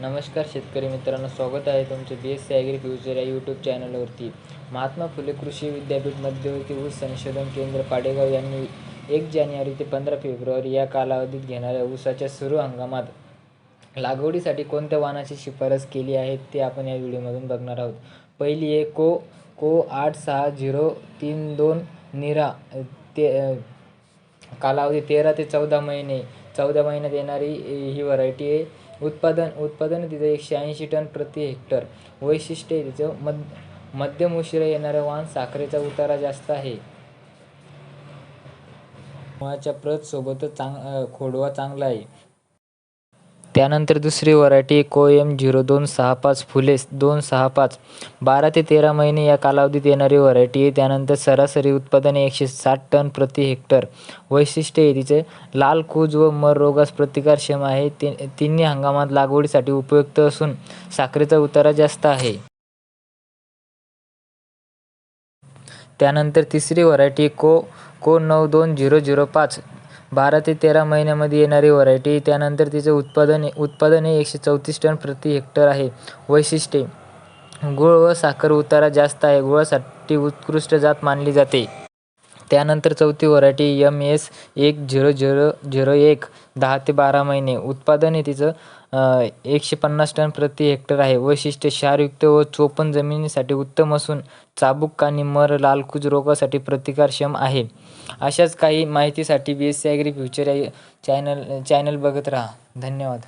नमस्कार शेतकरी मित्रांनो स्वागत आहे तुमचे B S C agri future या यूट्यूब चॅनलवरती महात्मा फुले कृषी विद्यापीठ मध्यवर्ती ऊस संशोधन केंद्र पाडेगाव यांनी एक जानेवारी ते पंधरा फेब्रुवारी या कालावधीत घेणाऱ्या ऊसाच्या सुरू हंगामात लागवडीसाठी कोणत्या वाहनाची शिफारस केली आहे ते आपण या व्हिडिओमधून बघणार आहोत. पहिली आहे को को आठ सहा झिरो तीन दोन निरा ते कालावधी तेरा ते चौदा महिने चौदा महिन्यात येणारी ही व्हरायटी आहे. उत्पादन उत्पादन तिचं एकशे ऐंशी टन प्रति हेक्टर. वैशिष्ट्य तिचं मध मध्यम उशिरा येणारं वाहन साखरेचा उतारा जास्त आहे. मुळाच्या प्रतसोबतच चांग खोडवा चांगला आहे. त्यानंतर दुसरी व्हरायटी को एम झिरो दोन सहा पाच फुले दोन सहा पाच. बारा ते तेरा महिने या कालावधीत येणारी व्हरायटी आहे. त्यानंतर सरासरी उत्पादन एकशे साठ टन प्रति हेक्टर. वैशिष्ट्य आहे तिचे. लाल कूज व मर रोगास प्रतिकारक्षम आहे. ति तिन्ही हंगामात लागवडीसाठी उपयुक्त असून साखरेचा उतारा जास्त आहे. त्यानंतर तिसरी व्हरायटी को को नऊ दोन झिरो झिरो पाच. बारा ते तेरा महिन्यामध्ये येणारी व्हरायटी. त्यानंतर तिचं उत्पादन उत्पादन हे एकशे चौतीस टन प्रति हेक्टर आहे. वैशिष्ट्ये. गुळ व साखर उतारा जास्त आहे. गुळासाठी उत्कृष्ट जात मानली जाते. त्यानंतर चौथी व्हरायटी यम एस एक झिरो झिरो झिरो एक दहा ते बारा महिने. उत्पादन हे तिचं एकशे पन्नास टन प्रति हेक्टर आहे. वैशिष्ट्य क्षारयुक्त व चोपण जमिनीसाठी उत्तम असून चाबूक आणि मर लालकुज रोगासाठी प्रतिकारक्षम आहे. अशाच काही माहितीसाठी B S C agri future या चॅनल चॅनल बघत राहा. धन्यवाद.